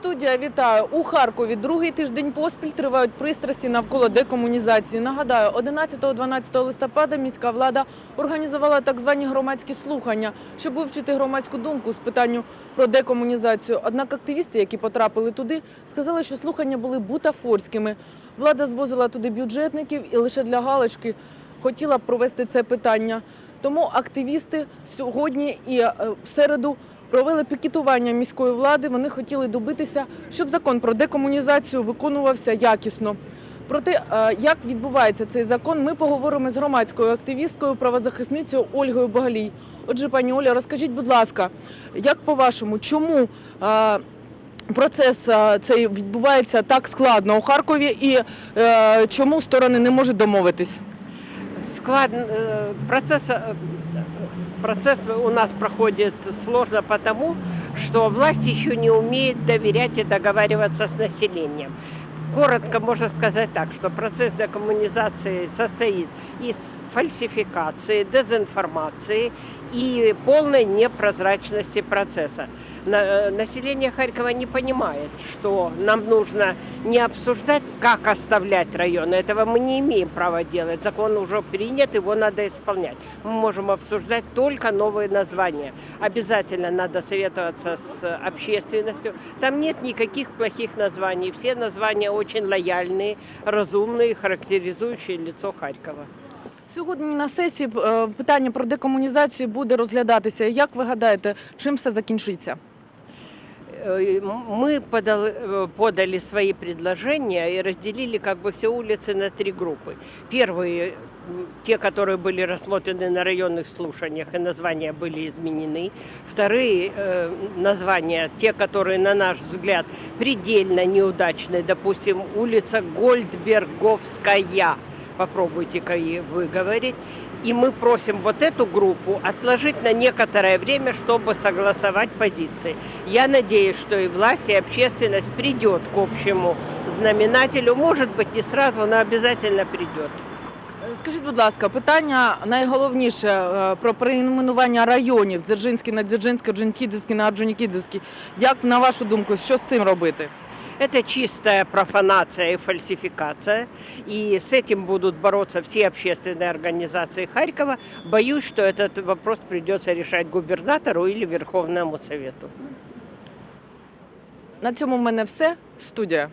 Студія вітаю у Харкові. Другий тиждень поспіль тривають пристрасті навколо декомунізації. Нагадаю, 11-12 листопада міська влада організувала так звані громадські слухання, щоб вивчити громадську думку з питанню про декомунізацію. Однак активісти, які потрапили туди, сказали, що слухання були бутафорськими. Влада звозила туди бюджетників і лише для галочки хотіла провести це питання. Тому активісти сьогодні і е, в середу провели пікетування міської влади. Вони хотіли добитися, щоб закон про декомунізацію виконувався якісно. Про те, е, як відбувається цей закон, ми поговоримо з громадською активісткою, правозахисницею Ольгою Богалій. Отже, пані Оля, розкажіть, будь ласка, як по-вашому, чому е, процес е, цей відбувається так складно у Харкові і чому сторони не можуть домовитись? Склад, э, процесс, э, процесс у нас проходит сложно потому, что власть еще не умеет доверять и договариваться с населением. Коротко можно сказать так, что процесс декоммунизации состоит из фальсификации, дезинформации и полной непрозрачности процесса. Э, Население Харькова не понимает, что нам нужно не обсуждать, как оставлять районы. Этого мы не имеем права делать. Закон уже принят, его надо исполнять. Мы можем обсуждать только новые названия. Обязательно надо советоваться с общественностью. Там нет никаких плохих названий. Все названия очень лояльные, разумные, характеризующие лицо Харькова. Сьогодні на сесії е, питання про декомунізацію буде розглядатися. Як ви гадаєте, чим все закінчиться? Э, Мы подал- э, подали свои предложения и разделили как бы все улицы на три группы. Первые, м, те, которые были рассмотрены на районных слушаниях, и названия были изменены. Вторые э, названия, те, которые, на наш взгляд, предельно неудачные, допустим, улица Гольдберговская, попробуйте-ка и выговорить. И мы просим вот эту группу отложить на некоторое время, чтобы согласовать позиции. Я надеюсь, что и власть, и общественность придет к общему знаменателю. Может быть, не сразу, но обязательно придет. Е, Скажіть, будь ласка, питання найголовніше е, про перейменування районів Дзержинський на Дзержинський, Орджонікідзевський на Орджонікідзевський. Як на вашу думку, що з цим робити? Это чистая профанация и фальсификация. И с этим будут бороться все общественные организации Харькова. Боюсь, что этот вопрос придется решать губернатору или Верховному Совету. На цьому в мене все. Студія.